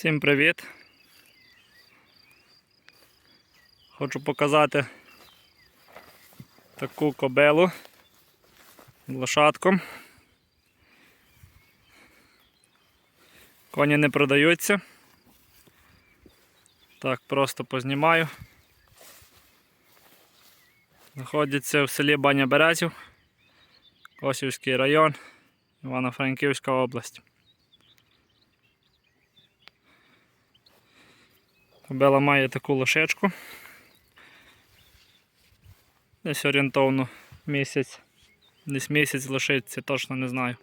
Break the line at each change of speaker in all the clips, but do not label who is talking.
Всім привіт! Хочу показати таку кобилу з лошадком. Коні не продаються. Так, просто познімаю. Знаходиться в селі Баня Березів, Косівський район, Івано-Франківська область. Кобила має таку лошечку. Десь орієнтовно місяць. Десь місяць лишиться, точно не знаю.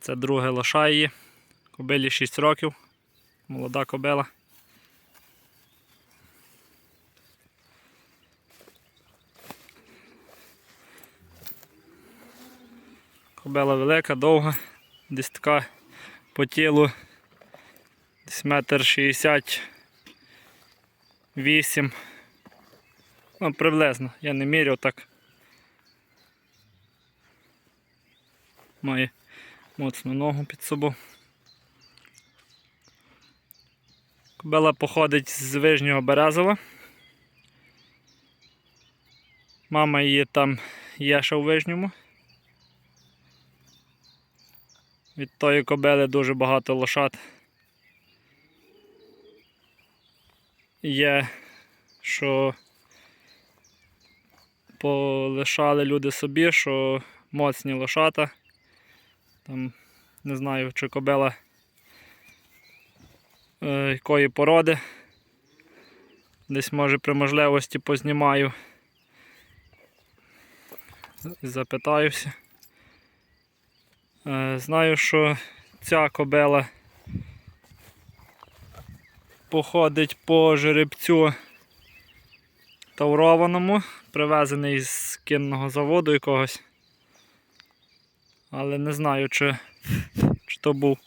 Це друге лоша її. Кобилі 6 років. Молода кобила. Кобила велика, довга, десь така по тілу Десь метр шістдесят вісім. Ну, приблизно, я не міряв так. Має моцну ногу під собою. Кобила походить з Вижнього Березова. Мама її там є ще у Вижньому. Від тої кобили дуже багато лошад. Є, що полишали люди собі, що моцні лошата. Там не знаю, чи кобила е, якої породи. Десь може при можливості познімаю. Запитаюся. Е, знаю, що ця кобила походить по жеребцю таврованому, привезений з кінного заводу якогось. Але не знаю, чи, чи то був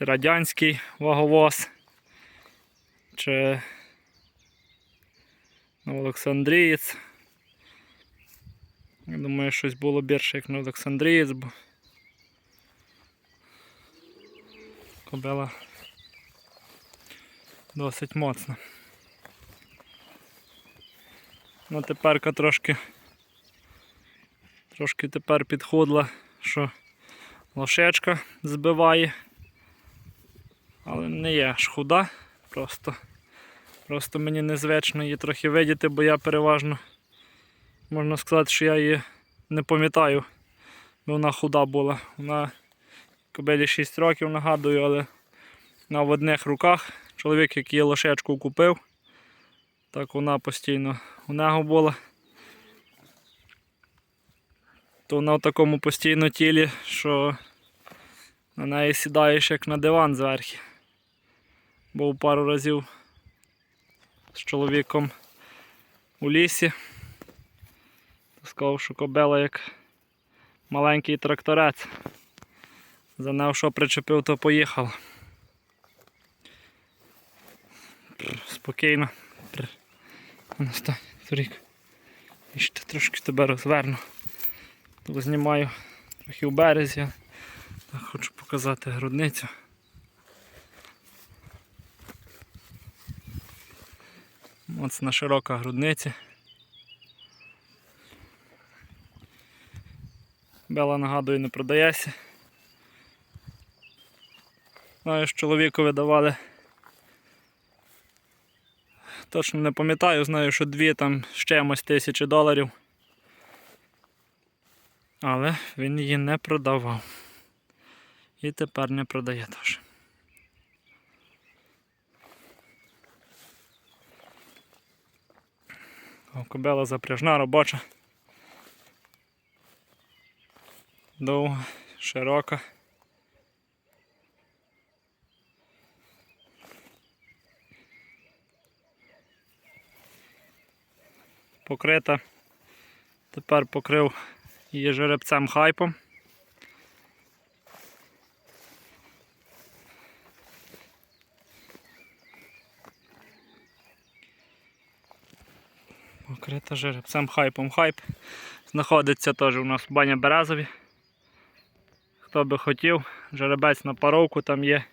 радянський ваговоз, чи ну, Олександрієць. Я думаю, щось було більше, як на Олександрієць, бо кобила досить моцно. Ну теперка трошки трошки тепер підходила, що лошечка збиває, але не є аж худа, просто просто мені незвично її трохи видіти, бо я переважно можна сказати, що я її не пам'ятаю, бо вона худа була. Вона кобилі 6 років нагадую, але на в одних руках. Чоловік, який лошечку купив, так вона постійно у нього була. То вона в такому постійно тілі, що на неї сідаєш як на диван зверху. Був пару разів з чоловіком у лісі. Сказав, що кобела як маленький тракторець. За нею що причепив, то поїхав. Спокійно. Торік. І ще трошки тебе розверну. Тут знімаю трохи у березі. Так, хочу показати грудницю. Моцна широка грудниця. Бела нагадую не продається. Знаю, що чоловікові давали Точно не пам'ятаю, знаю, що дві там з чимось тисячі доларів. Але він її не продавав. І тепер не продає теж. Кобела запряжна робоча. Довга, широка. Покрита. Тепер покрив її жеребцем хайпом. Покрита жеребцем хайпом хайп. Знаходиться теж у нас в баня Березові. Хто би хотів, жеребець на паровку, там є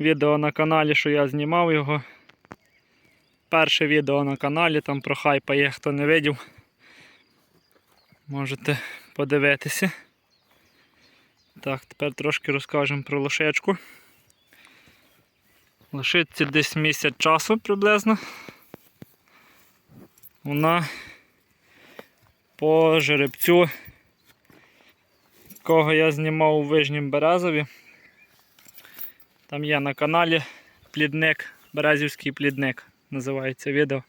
відео на каналі, що я знімав його. Перше відео на каналі, там про хайпа є, хто не видів. Можете подивитися. Так, тепер трошки розкажемо про лошечку. Лошиці десь місяць часу приблизно. Вона по жеребцю, кого я знімав у Вижнім Березові. Там є на каналі плідник, Березівський плідник називається відео.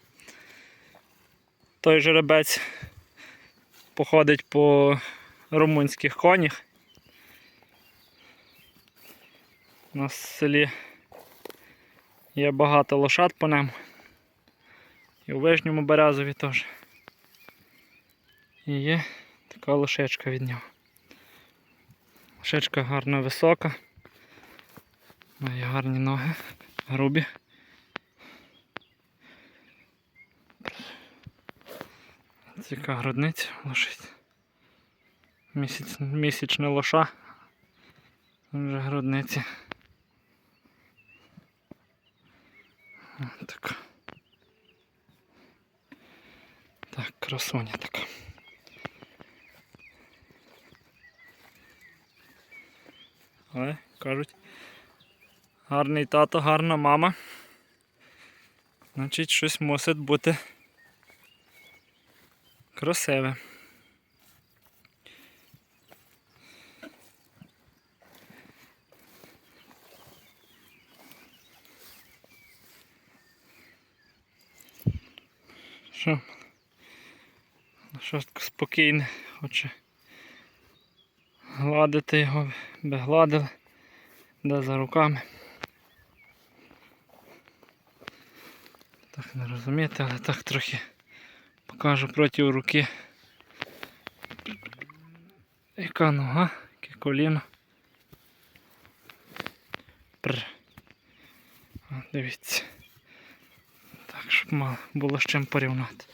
Той жеребець походить по румунських конях. У нас в селі є багато лошад по ньому. І у Вижньому Березові теж. І є така лошечка від нього. Лошечка гарно висока. Має гарні ноги, грубі. Ціка грудниця лошить. Місяць, місячна лоша. Вже грудниці. Така. Так, красуня така. Але кажуть, гарний тато, гарна мама. Значить, щось мусить бути красиве. Що? Щось спокійне, хоче гладити його, би гладили, де за руками. Так не розумієте, але так трохи покажу проти руки. Яка нога, яке коліно. Пр. Дивіться. Так, щоб мало було з чим порівняти.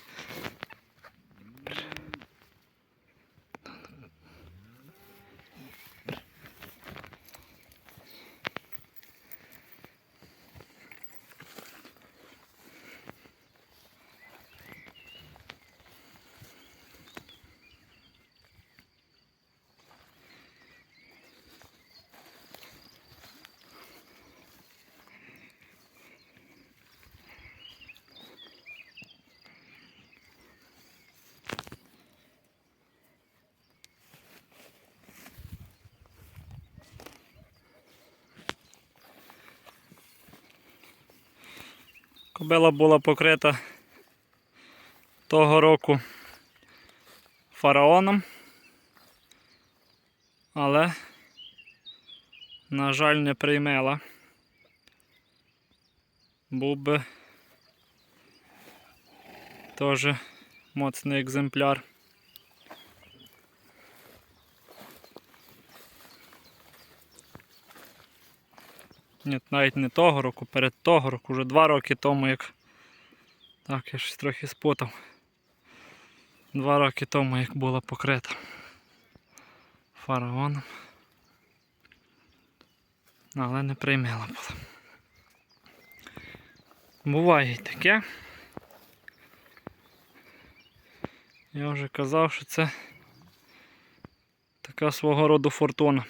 Кобила була покрита того року фараоном, але, на жаль, не приймела. Був би теж моцний екземпляр. Ні, навіть не того року, перед того року, вже два роки тому, як. Так, я щось трохи спутав. Два роки тому, як була покрита фараоном. Але не приймела була. Буває й таке. Я вже казав, що це така свого роду фортуна.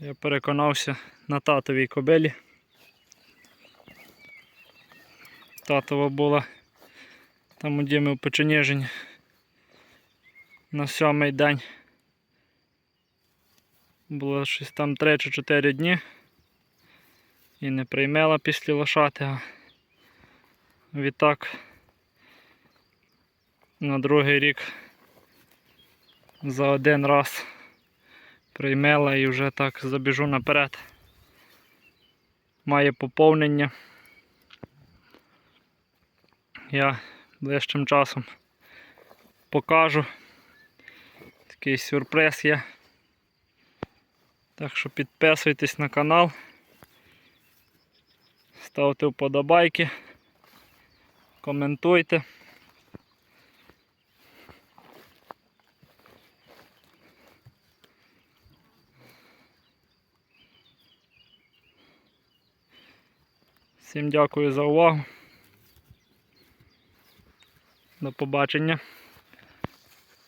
Я переконався на татовій кобилі. Татова була там у Діми в Печеніжині на сьомий день. Було щось там 3 чи 4 дні. І не приймела після лошати, відтак на другий рік за один раз приймела і вже так забіжу наперед. Має поповнення. Я ближчим часом покажу. Такий сюрприз є. Так що підписуйтесь на канал, ставте вподобайки, коментуйте. Всім дякую за увагу. До побачення.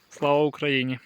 Слава Україні!